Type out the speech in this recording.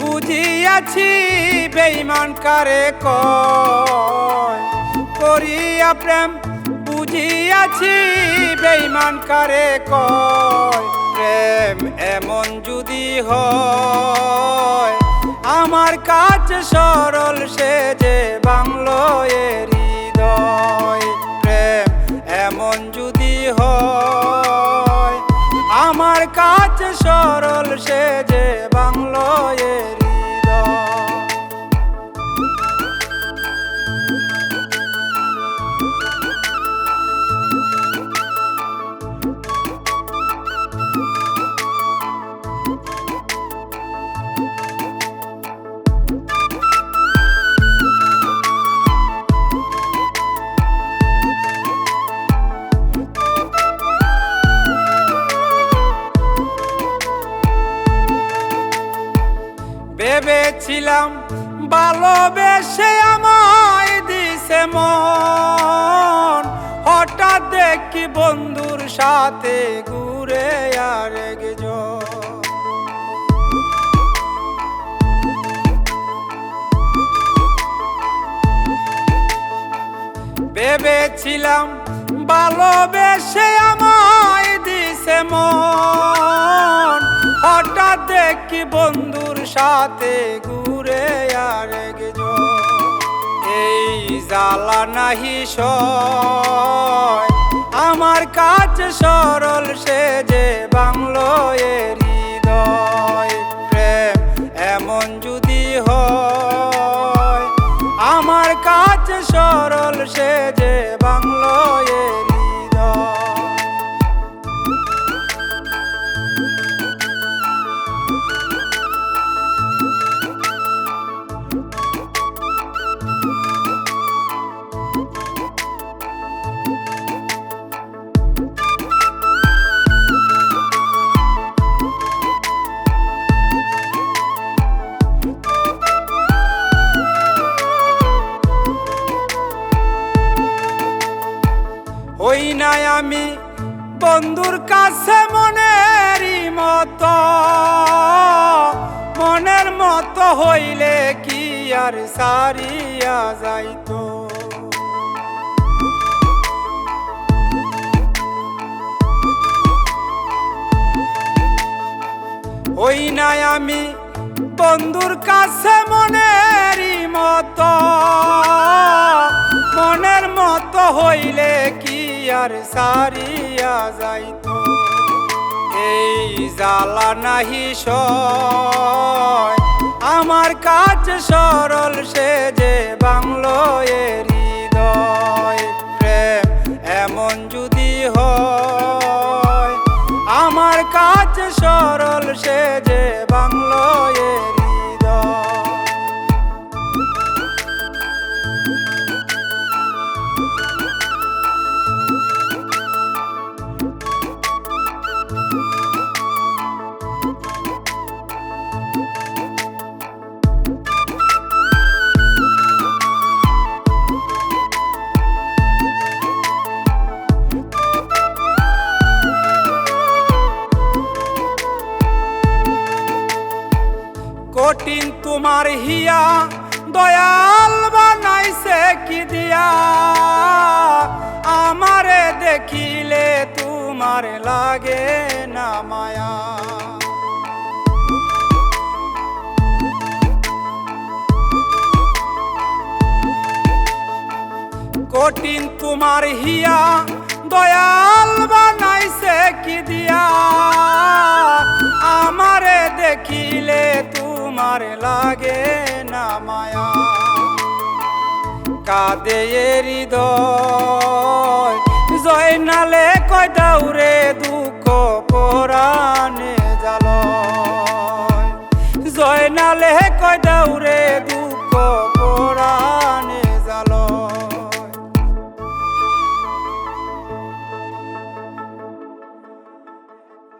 বুঝিয়াছি বেইমান কারে কয়? করিয়া প্রেম বুঝিয়াছি বেইমান কারে কয়? প্রেম এমন যদি হয়, আমার কাজ সরল সে যে বাংলো হৃদয়। প্রেম এমন যদি হয়, আমার কাজ সরল সে বাংলো এর ভেবেছিলাম ভালোবেসে আমায় দিছে মন। হঠাৎ দেখি বন্ধুর সাথে ঘুরে আর ভেবেছিলাম ভালোবেসে আমায় দিছে মন। দেখি বন্ধুর সাথে ঘুরে আর এই জ্বালা নাহি আমার কাজ সরল সে যে বাংলো হৃদয়। প্রেম এমন যদি হয়, আমার কাজ সরল সে যে বাংলো হই নাই আমি? বন্ধুর কাছে মনেরই মতো। মনের মতো হইলে কি আর সারিয়া যাইতো? হই নাই আমি? বন্ধুর কাছে মনেরই আর সারিয়া যাইত এই জ্বালা নাহি আমার কাজ সরল সে যে বাংলো কঠিন তোমার হিয়া, দয়াল বানাইছে কি দিয়া? আমারে দেখিলে তোমার লাগে না মায়া। কঠিন তোমার হিয়া, দয়াল বানাইছে কি দিয়া? আমারে দেখিলে তোমার লাগে না মায়া। কাদে হৃদয়। জয় নালে কয় দাউরে দুঃখ পরাণে জাল জয় নালে কয় দাউরে